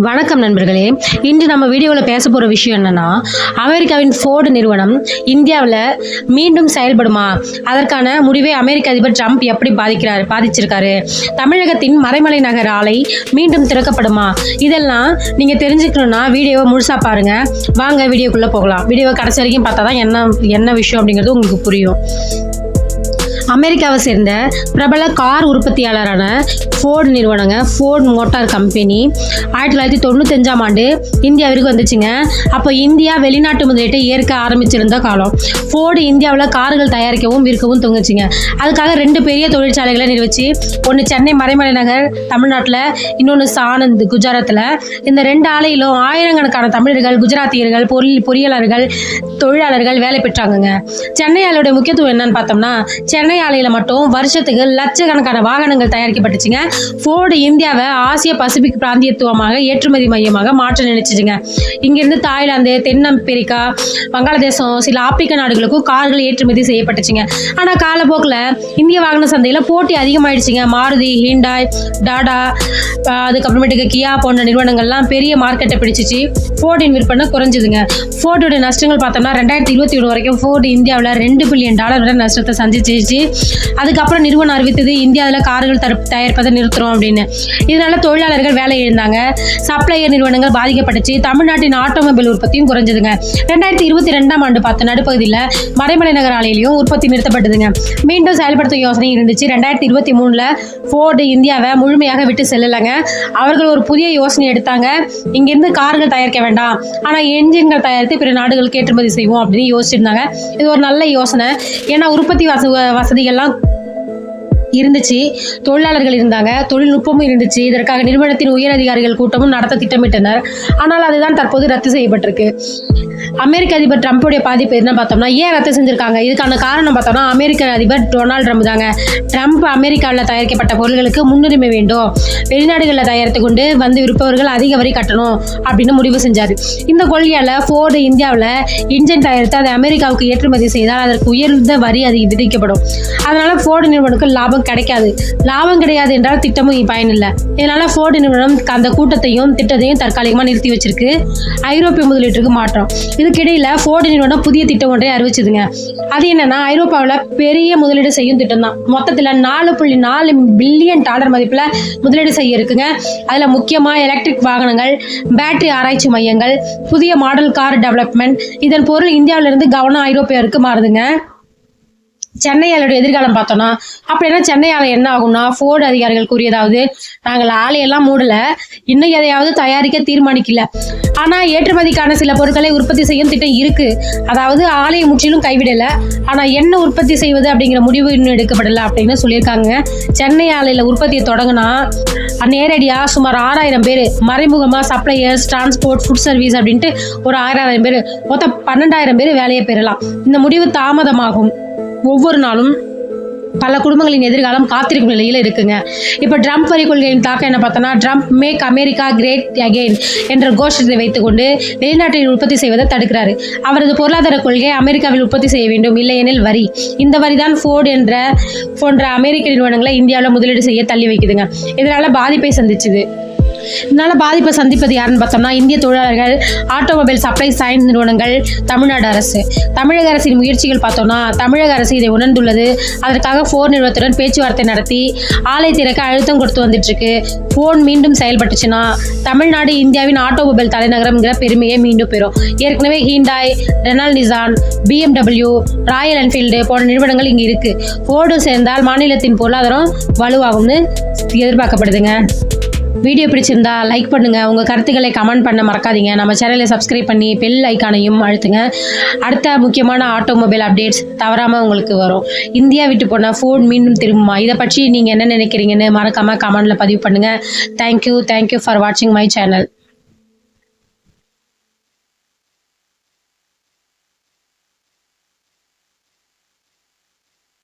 வணக்கம் நண்பர்களே. இன்று நம்ம வீடியோவில் பேச போகிற விஷயம் என்னன்னா அமெரிக்காவின் ஃபோர்டு நிறுவனம் இந்தியாவில் மீண்டும் செயல்படுமா? அதற்கான முடிவை அமெரிக்க அதிபர் ட்ரம்ப் எப்படி பாதிக்கிறார் பாதிச்சிருக்காரு? தமிழகத்தின் மறைமலை நகர் ஆலை மீண்டும் திறக்கப்படுமா? இதெல்லாம் நீங்கள் தெரிஞ்சுக்கணுன்னா வீடியோவை முழுசாக பாருங்கள் வாங்க வீடியோக்குள்ளே போகலாம். வீடியோவை கடைசி வரைக்கும் பார்த்தா தான் என்ன என்ன விஷயம் அப்படிங்கிறது உங்களுக்கு புரியும். அமெரிக்காவை சேர்ந்த பிரபல கார் உற்பத்தியாளரான ஃபோர்டு நிறுவனங்க ஃபோர்ட் மோட்டார் கம்பெனி ஆயிரத்தி தொள்ளாயிரத்தி தொண்ணூத்தஞ்சாம் ஆண்டு இந்தியாவிற்கு வந்துச்சுங்க. அப்போ இந்தியா வெளிநாட்டு முதலீட்டை ஏற்க ஆரம்பிச்சிருந்த காலம். ஃபோர்டு இந்தியாவில் கார்கள் தயாரிக்கவும் விற்கவும் தொங்குச்சுங்க அதுக்காக ரெண்டு பெரிய தொழிற்சாலைகளை நிறுவிச்சு ஒன்று சென்னை மறைமலை நகர் தமிழ்நாட்டில் இன்னொன்று சானந்த் குஜராத்தில் இந்த ரெண்டு ஆலையிலும் ஆயிரக்கணக்கான தமிழர்கள் குஜராத்தியர்கள் பொருள் பொறியாளர்கள் தொழிலாளர்கள் வேலை பெற்றாங்கங்க. சென்னை ஆலையோட முக்கியத்துவம் என்னன்னு பார்த்தோம்னா சென்னை ஆலையில் மட்டும் வருஷத்துக்கு லட்சக்கணக்கான வாகனங்கள் தயாரிக்கப்பட்டுச்சுங்க. ஃபோர்டு இந்தியாவை ஆசிய பசிபிக் பிராந்தியத்துவமாக ஏற்றுமதி மையமாக மாற்ற நினைச்சிச்சுங்க. இங்கிருந்து தாய்லாந்து தென் அமெரிக்கா வங்காளதேசம் சில ஆப்பிரிக்க நாடுகளுக்கும் கார்கள் ஏற்றுமதி செய்யப்பட்டுச்சுங்க. ஆனால் காலப்போக்கில் இந்திய வாகன சந்தையில் போட்டி அதிகமாயிடுச்சுங்க. மாருதி ஹீண்டாய் டாடா அதுக்கப்புறமேட்டுக்கு கியா போன்ற நிறுவனங்கள்லாம் பெரிய மார்க்கெட்டை பிடிச்சிச்சு. ஃபோர்டின் விற்பனை குறைஞ்சிதுங்க. ஃபோர்டோட நஷ்டங்கள் பார்த்தோம்னா ரெண்டாயிரத்தி இருபத்தி ஒன்று வரைக்கும் ஃபோர்டு இந்தியாவில் ரெண்டு பில்லியன் டாலர் விட நஷ்டத்தை சந்திச்சிச்சு. அதுக்கப்புறம் நிறுவனம் அறிவித்தது இந்தியாவில் கார்கள் தரு தயாரிப்பதை நிறுத்துறோம் அப்படின்னு. இதனால தொழிலாளர்கள் வேலை இழந்தாங்க. சப்ளையர் நிறுவனங்கள் பாதிக்கப்பட்டுச்சு. தமிழ்நாட்டின் ஆட்டோமொபைல் உற்பத்தியும் குறைஞ்சதுங்க. ரெண்டாயிரத்தி இருபத்தி ரெண்டாம் ஆண்டு பார்த்த நடுப்பகுதியில் மறைமலை நகர் ஆலையிலையும் உற்பத்தி நிறுத்தப்பட்டதுங்க. மீண்டும் செயல்படுத்தும் யோசனை இருந்துச்சு. ரெண்டாயிரத்தி இருபத்தி மூணில் ஃபோர்டு இந்தியாவை முழுமையாக விட்டு செல்லலைங்க. அவர்கள் ஒரு புதிய யோசனை எடுத்தாங்க. இங்கேருந்து கார்கள் தயாரிக்க வேண்டாம். ஆனால் என்ஜின்கள் தயாரித்து பிற நாடுகளுக்கு ஏற்றுமதி செய்வோம் அப்படின்னு யோசிச்சிருந்தாங்க. இது ஒரு நல்ல யோசனை. ஏன்னா உற்பத்தி வச வசதிகள்லாம் இருந்துச்சு. தொழிலாளர்கள் இருந்தாங்க. தொழில்நுட்பமும் இருந்துச்சு. இதற்காக நிறுவனத்தின் உயர் அதிகாரிகள் கூட்டமும் நடத்த திட்டமிட்டனர். ஆனால் அதுதான் தற்போது ரத்து செய்யப்பட்டிருக்கு. அமெரிக்க அதிபர் ட்ரம்ப்புடைய பாதிப்பு என்ன பார்த்தோம்னா ஏன் ரத்து செஞ்சிருக்காங்க? இதுக்கான காரணம் பார்த்தோம்னா அமெரிக்க அதிபர் டொனால்ட் ட்ரம்ப் தாங்க. ட்ரம்ப் அமெரிக்காவில் தயாரிக்கப்பட்ட பொருட்களுக்கு முன்னுரிமை வேண்டும். வெளிநாடுகளில் தயாரித்து கொண்டு வந்து விற்பவர்கள் அதிக வரி கட்டணும் அப்படின்னு முடிவு செஞ்சார். இந்த கொள்கையால் ஃபோர்டு இந்தியாவில் இன்ஜின் தயாரித்து அதை அமெரிக்காவுக்கு ஏற்றுமதி செய்தால் அதற்கு உயர்ந்த வரி அது விதிக்கப்படும். அதனால் ஃபோர்டு நிறுவனத்துக்கு லாபம் கிடைக்காது. லாபம் கிடையாது என்றால் திட்டமும் பயனில்லை. இதனால ஃபோர்டு நிறுவனம் அந்த கூட்டத்தையும் திட்டத்தையும் தற்காலிகமாக நிறுத்தி வச்சிருக்கு. ஐரோப்பிய முதலீட்டுக்கு மாற்றம். இதுக்கிடையில் ஃபோர்டு நிறுவனம் புதிய திட்டம் ஒன்றை அறிவிச்சதுங்க. அது என்னன்னா ஐரோப்பாவில் பெரிய முதலீடு செய்யும் திட்டம் தான் மொத்தத்தில் நாலு புள்ளி நாலு பில்லியன் டாலர் மதிப்பில் முதலீடு செய்ய இருக்குங்க. அதில் முக்கியமாக எலக்ட்ரிக் வாகனங்கள் பேட்டரி ஆராய்ச்சி மையங்கள் புதிய மாடல் கார் டெவலப்மெண்ட் இதன் பொருள் இந்தியாவிலிருந்து கவனம் ஐரோப்பியருக்கு மாறுதுங்க. சென்னை ஆலையோட எதிர்காலம் பார்த்தோம்னா அப்படின்னா சென்னை ஆலை என்ன ஆகும்னா ஃபோர்டு அதிகாரிகள் கூறியதாவது நாங்கள் ஆலையெல்லாம் மூடல இன்னும் எதையாவது தயாரிக்க தீர்மானிக்கல. ஆனா ஏற்றுமதிக்கான சில பொருட்களை உற்பத்தி செய்யும் திட்டம் இருக்கு. அதாவது ஆலையை முற்றிலும் கைவிடல. ஆனா என்ன உற்பத்தி செய்வது அப்படிங்கிற முடிவு இன்னும் எடுக்கப்படல அப்படின்னு சொல்லியிருக்காங்க. சென்னை ஆலையில உற்பத்தியை தொடங்கினா நேரடியா சுமார் ஆறாயிரம் பேர் மறைமுகமா சப்ளையர்ஸ் டிரான்ஸ்போர்ட் ஃபுட் சர்வீஸ் அப்படின்ட்டு ஒரு ஆறாயிரம் பேர் மொத்தம் பன்னெண்டாயிரம் பேர் வேலையை பெறலாம். இந்த முடிவு தாமதமாகும். ஒவ்வொரு நாளும் பல குடும்பங்களின் எதிர்காலம் காத்திருக்கும் நிலையில் இருக்குங்க. இப்போ ட்ரம்ப் வரி கொள்கையின் தாக்கம் என்ன பார்த்தோன்னா Trump make America great again என்ற கோஷத்தை வைத்துக்கொண்டு வெளிநாட்டில் உற்பத்தி செய்வதை தடுக்கிறாரு. அவரது பொருளாதார கொள்கை அமெரிக்காவில் உற்பத்தி செய்ய வேண்டும் இல்லையெனில் வரி. இந்த வரி தான் ஃபோர்டு என்ற போன்ற அமெரிக்க நிறுவனங்களை இந்தியாவில் முதலீடு செய்ய தள்ளி வைக்குதுங்க. இதனால் பாதிப்பை சந்திச்சுது. இதனால பாதிப்பை சந்திப்பது யாருன்னு பார்த்தோம்னா இந்திய தொழிலாளர்கள் ஆட்டோமொபைல் சப்ளை சயின்ஸ் நிறுவனங்கள் தமிழ்நாடு அரசு. தமிழக அரசின் முயற்சிகள் பார்த்தோம்னா தமிழக அரசு இதை உணர்ந்துள்ளது. அதற்காக ஃபோர் நிறுவனத்துடன் பேச்சுவார்த்தை நடத்தி ஆலை திறக்க அழுத்தம் கொடுத்து வந்துட்டு ஃபோன் மீண்டும் செயல்பட்டுச்சுன்னா தமிழ்நாடு இந்தியாவின் ஆட்டோமொபைல் தலைநகரம்ங்கிற பெருமையை மீண்டும் பெறும். ஏற்கனவே Hyundai Renault Nissan BMW Royal Enfield போன்ற நிறுவனங்கள் இங்கே இருக்குது ஃபோர்டு சேர்ந்தால் மாநிலத்தின் பொருளாதாரம் வலுவாகும்னு எதிர்பார்க்கப்படுதுங்க. வீடியோ பிடிச்சிருந்தா லைக் பண்ணுங்க. உங்க கருத்துக்களை கமெண்ட் பண்ண மறக்காதீங்க. நம்ம சேனலை சப்ஸ்கிரைப் பண்ணி பெல் ஐக்கானையும் அழுத்துங்க. அடுத்த முக்கியமான ஆட்டோமொபைல் அப்டேட்ஸ் தவறாம உங்களுக்கு வரும். இந்தியா விட்டு போனால் ஃபோன் மீண்டும் திரும்புமா? இதை பற்றி நீங்க என்ன நினைக்கிறீங்கன்னு மறக்காம கமெண்ட்ல பதிவு பண்ணுங்க. Thank you thank you for வாட்சிங் மை சேனல்